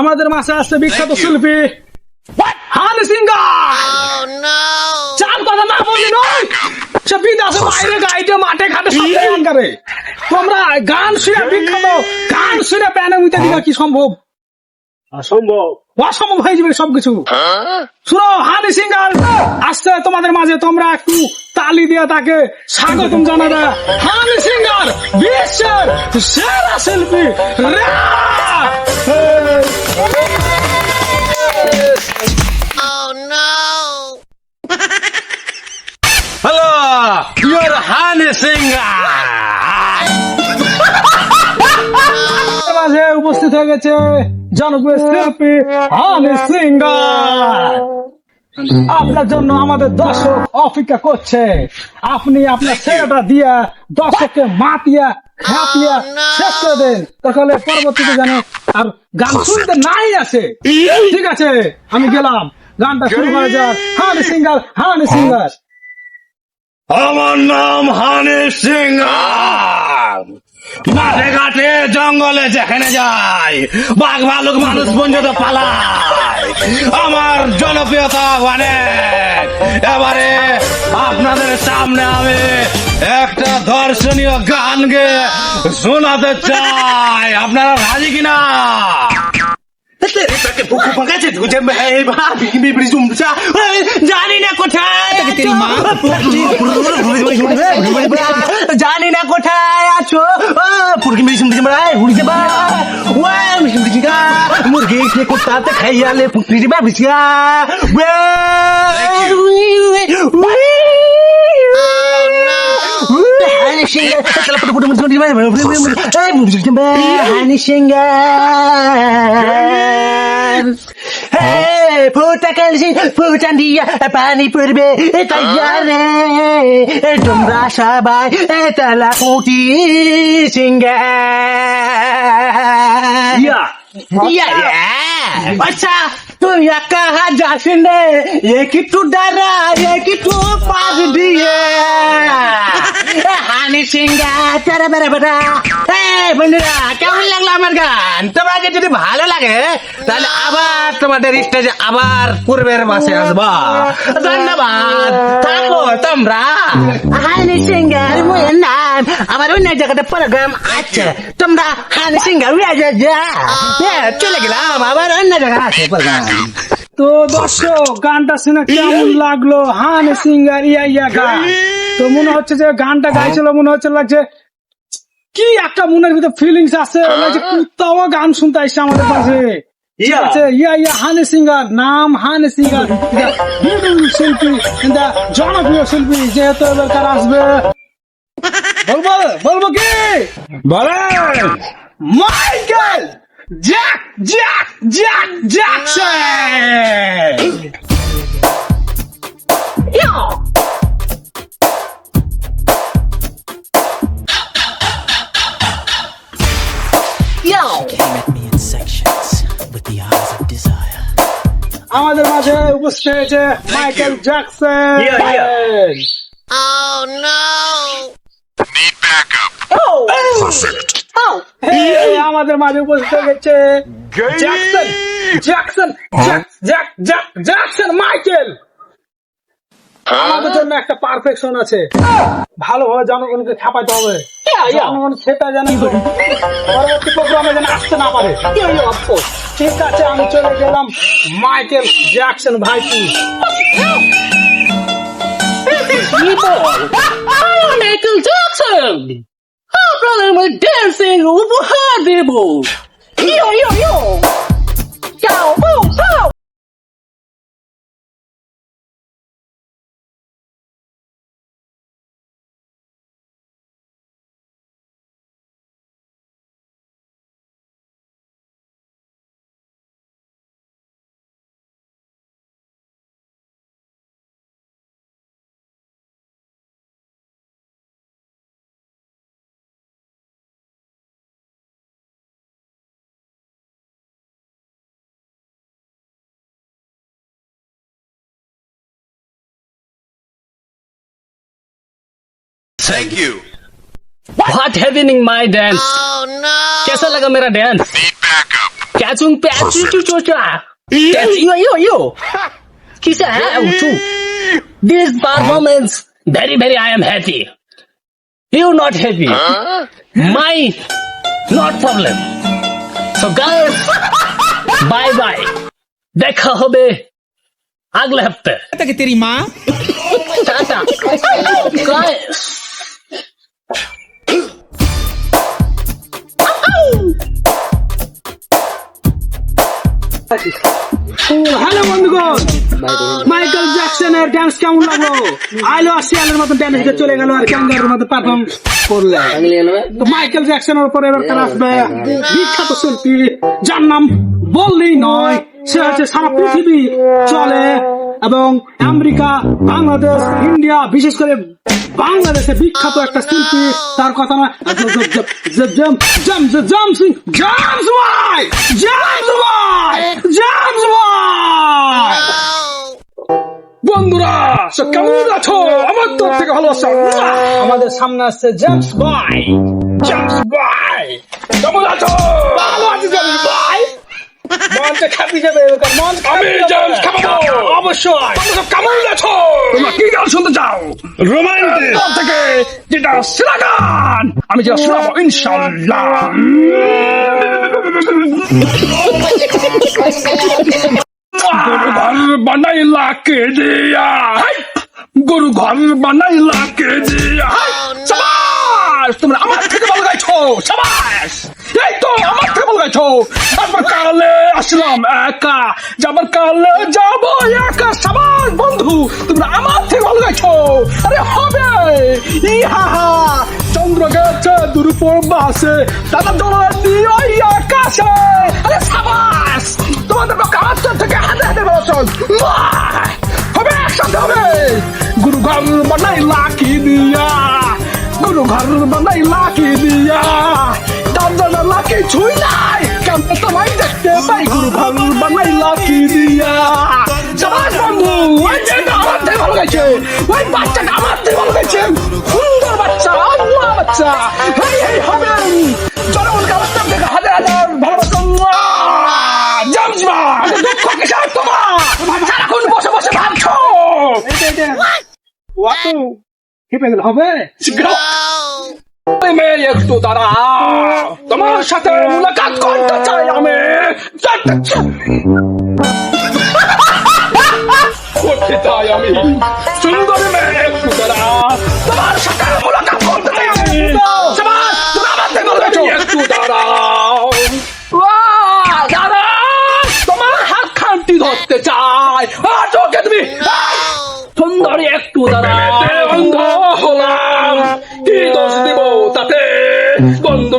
আমাদের মাসে আসছে বিখ্যাত শিল্পী হানি সিংগার চার কথা না বলি নয়। সে বিদেশে বাইরে গাইতে মাঠে ঘাটে সব গান করে তোমরা গান শুনে বিখ্যাত গান শুনে প্যানে উইতে দিবা কি সম্ভব? অসম্ভব। অসম্ভব হয়ে যাবে সবকিছু। শুনো হানি সিঙ্গার আসছে তোমাদের মাঝে তোমরা একটু তালি দিয়ে তাকে স্বাগতম জানাবে। হানি সিঙ্গার বিশ্বের সেরা শিল্পী রা! হানি সিঙ্গার আমাদের মাঝে উপস্থিত হয়ে গেছে জনপ্রিয় শিল্পী হানি সিঙ্গার আপনার জন্য আমাদের দর্শক অপেক্ষা করছে। আপনি আপনার ছেলেটা দিয়া দর্শককে মাতিয়া হাতিয়া শেষ করে দেন। তাহলে পরবর্তীতে যেন আর গান শুনতে নাই আসে ঠিক আছে আমি গেলাম। গানটা শুরু করা যাক। Honey singer Honey singer. আমার নাম হানি সিঙ্গার। মাঠে ঘাটে জঙ্গলে যেখানে যায় বাঘ ভালুক মানুষ পর্যন্ত পালায়। আমার জনপ্রিয়তা অনেক। এবারে আপনাদের সামনে আমি একটা দর্শনীয় গান গে শোনাতে চাই। আপনারা রাজি কিনা? জানি না কোথায় তেরি মা? জানি না কোথায় আছো। পুরকি মেরি শুনতে উড়িতে বা। ওয়া শুনতে জিগা মুরগি কে কোতাতে খাইয়ালে পুকরি বা বিছিয়া ফুটা কালসি ফুটান দিয়া পানি পড়বে তৈয়ারে তোমরা সবাই তালা কুটি সিঙ্গার আচ্ছা তুই একা যাসিন রে একটু দাঁড়া একটু পাশ দিয়ে? হানি সিঙ্গা তারা বেড়া বেড়া। বন্ধুরা কেমন লাগল আমার গান? তোমাকে যদি ভালো লাগে তাহলে আবার তোমাদের স্টেজে আবার পূর্বের মাসে আসবা। ধন্যবাদ। থাকো তোমরা। হানি সিঙ্গার মুয়ের নাম আমার অন্য জায়গাতে প্রোগ্রাম আছে। তোমরা হানি হ্যাঁ, চলে গেলাম আবার অন্য জায়গায় আছে প্রোগ্রাম তো দর্শক গানটা শুনে কেমন লাগল? হানি সিঙ্গার ইয়া ইয়া গান। তো মনে হচ্ছে যে গানটা গাইছিল মনে হচ্ছে লাগছে কি একটা মনের ভিতরে ফিলিংস আছে। লাগছে কুত্তাও গান শুনতে আসছে আমাদের পাশে। ঠিক ইয়া। আছে? ইয়া ইয়া হানি সিঙ্গার নাম হানি সিঙ্গার। শিল্পী জনপ্রিয় শিল্পী যেহেতু এবার তার আসবে। বলব বলব কি? বলেন। Michael! Jack Jack Jack Jackson came at me in sections with the eyes of desire. আমাদের মাঝে উপস্থিত হয়েছে মাইকেল জ্যাকসন Yeah, yeah. এই আমাদের মাঝে উপস্থিত হয়েছে Jackson Jackson Jack Jack Jack Jackson Michael! আমাদের জন্য একটা পারফেকশন আছে। ভালোভাবে জনগণকে ছাপাইতে হবে। জনগণ সেটা যেন পরবর্তী প্রোগ্রামে যেন আসতে না পারে। ঠিক আছে আমি চলে গেলাম মাইকেল জ্যাকসন ভাইপি Michael Jackson! আপনাদের আমি ড্যান্সিং উপহার দেব ইয়ো ইয়ো ইয়ো চাও Thank you. What happened in my dance? Oh no! कैसा लगा मेरा डांस? Need backup. क्या तुम पैच चू चू चू यो यो यो किसे है ओ तू? This performance very very I am happy. You not happy? Huh? My not problem. So guys, bye bye. देखा हो बे अगले हफ़्ते। तेरी माँ? टाटा। Guys. হ্যালো বন্ধুগণ। মাইকেল জ্যাকসনের ড্যান্স কেমন লাগল? আইলো আর শিয়ালের মতন ডান্স শিখে চলে গেল আর ক্যাঙ্গারের মতো পারফর্ম করলে। তো মাইকেল জ্যাকসনের উপরে এবার কার আসবে? বিখ্যাত শিল্পী যার নাম বললেই নয় সে হচ্ছে সারা পৃথিবী চলে। এবং আমেরিকা, বাংলাদেশ, ইন্ডিয়া, বিশেষ করে বাংলাদেশে বিখ্যাত একটা শিল্পী, তার কথা না বন্ধুরা কেমন আছো? আমার তরফ থেকে ভালোবাসা। আমাদের সামনে আসছে জেমস বয় জেমস বয় কেমন আছো? ভালো আছি জেমস বয় মঞ্চে খাপি যাবে মঞ্চ আমি জেমস খাপাবো অবশ্যই। তোমরা কেমন আছো তোমরা কি গান শুনতে চাও? রোমান্টিক। থেকে যেটা সেরা আমি যেটা শোনাবো ইনশাল্লাহ গরু ঘর বানাইলা কে দিয়া? গরু ঘর বানাইলা কে দিয়া? হাই! তোমরা আমার থেকে ভালো গাইছো সাবাস! এই তো, আমার থেকে ভালো গাইছো আবার কালে আসলাম একা। যাবার কালে যাব একা সাবাস বন্ধু, তোমরা আমার থেকে ভালো গাইছো আরে হবে, ইহা চন্দ্র গেছে দুরুপর বাসে, দাদা দোলা দিও আকাশে। আরে সাবাস, তোমাদের পক্ষে আমার থেকে হাতে হাতে বসন হবে, একসাথে হবে। গুরু ঘর বানাই লাকি দিয়া? গুরু ঘর বানাই লাকি দিয়া দাদা লাকি ছুই নাই। কেমন তোমায় দেখতে পাই গুরু ঘর বানাই লাকি দিয়া। সবাই বন্ধু ওই যে আমার থেকে ভালো গেছে। ওই বাচ্চাটা আমার থেকে ভালো গেছে। সুন্দর বাচ্চা আল্লাহ বাচ্চা। হেই হেই হবে। জনগণ কাবার থেকে হাজার হাজার ভালোবাসা জামস দুঃখ কিসের তোমার? সারাক্ষণ বসে বসে ভাবছ। ওয়াতো হেপে গেল হবে? একটু দাঁড়া। তোমার সাথে মুলাকাত করতে চাই আমি। করতে চাই আমি। সুন্দরী মেয়ে একটু দাঁড়া। তোমার সাথে মুলাকাত করতে চাই আমি। একটু দাঁড়াও। দাঁড়া। তোমার হাত খানটি ধরতে চাই। আর চোখে তুমি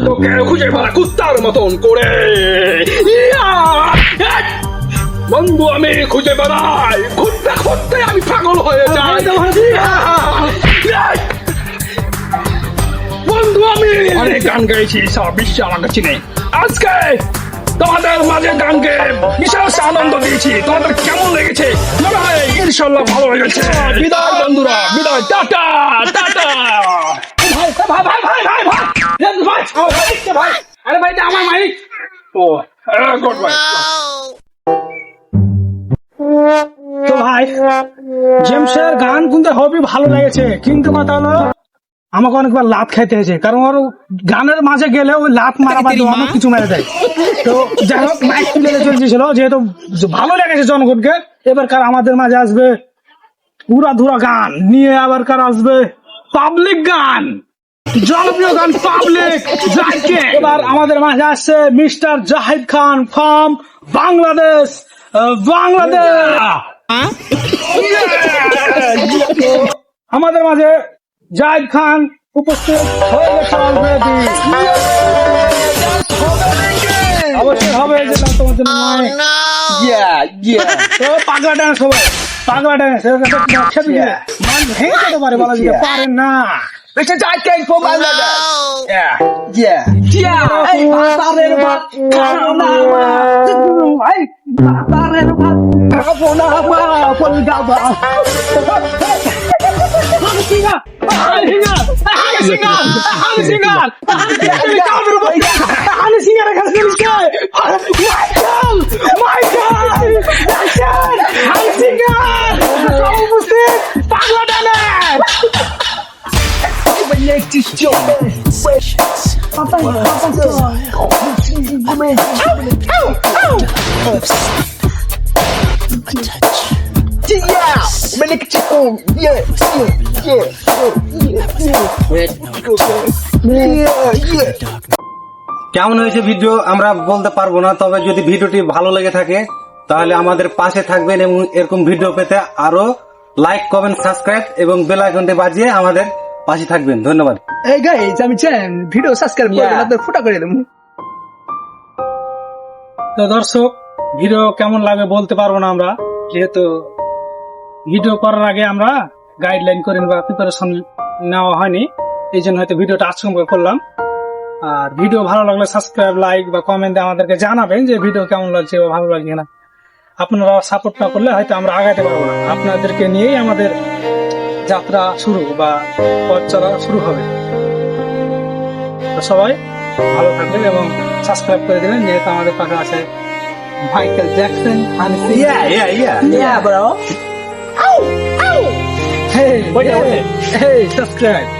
বন্ধুটাকে খুঁজে মারা কুত্তার মতন করে বন্ধু আমি খুঁজে বেড়াই খুঁজতে খুঁজতে আমি পাগল হয়ে যাই বন্ধু আমি অনেক গান গাইছি সব বিশ্ব আমার কাছে নেই আজকে তোমাদের মাঝে গানকে বিশাল আনন্দ দিয়েছি তোমাদের কেমন লেগেছে মনে হয় ইনশাল্লাহ ভালো লেগেছে বিদায় বন্ধুরা বিদায় টাটা টাটা ভাই ভাই ভাই ভাই ভাই ভাই ভাই ভাই? আরে ভাই আমার মাইক ও গুড তো ভাই, জেমসের গান হবে ভালো লেগেছে, কিন্তু কথা হলো, আমাকে অনেকবার লাত খাইতে হয়েছে, কারণ ওর গানের মাঝে গেলে ওই লাত মারা বাদে অনেক কিছু মেরে দেয়। তো যাই হোক, মাইক তুলে চলছিল যেহেতু ভালো লেগেছে জনগণকে, এবার কার আমাদের মাঝে আসবে পুরা ধুরা গান, নিয়ে আবার কার আসবে পাবলিক গান। জনপ্রিয় গান পাবলিক এবার আমাদের মাঝে আসছে মিস্টার জাহিদ খান ফ্রম বাংলাদেশ বাংলাদেশ। আমাদের মাঝে জাহিদ খান উপস্থিত হয়ে গেছে অলরেডি অবশ্যই হবে যেটা তোমার জন্য নয় তো পাগলা ডান্স হবে পাগলা ডান্স খেতে মান ভেঙে যেতে পারে বলা যেতে পারে না। Because I came from another. কেমন হয়েছে ভিডিও আমরা বলতে পারব না, তবে যদি ভিডিওটি ভালো লেগে থাকে, তাহলে আমাদের পাশে থাকবেন এবং এরকম ভিডিও পেতে আরও লাইক কমেন্ট সাবস্ক্রাইব এবং বেল আইকনটি বাজিয়ে আমাদের পাশে থাকবেন ধন্যবাদ। এই গাইজ আমি চ্যান ভিডিও সাবস্ক্রাইব করে. আপনার ফুটা করে দেবো। তো দর্শক ভিডিও কেমন লাগে বলতে পারব না আমরা। যেহেতু ভিডিও করার আগে আমরা গাইডলাইন করেন বা প্রিপারেশন নেওয়া হয়নি এই জন্য হয়তো ভিডিওটা আজকে করলাম। আর ভিডিও ভালো লাগলে সাবস্ক্রাইব লাইক বা কমেন্ট আমাদেরকে জানাবেন যে ভিডিও কেমন লাগছে বা ভালো লাগছে না আপনারা সাপোর্ট না করলে হয়তো আমরা আগাতে পারব না। আপনাদেরকে নিয়েই আমাদের যাত্রা শুরু বা পথ চলা শুরু হবে সবাই ভালো থাকবেন এবং সাবস্ক্রাইব করে দেবেন যেহেতু আমাদের পাশে আছে Michael Jackson Honey Singh Yeah, yeah, yeah. Yeah, bro. Hey, hey, hey, subscribe.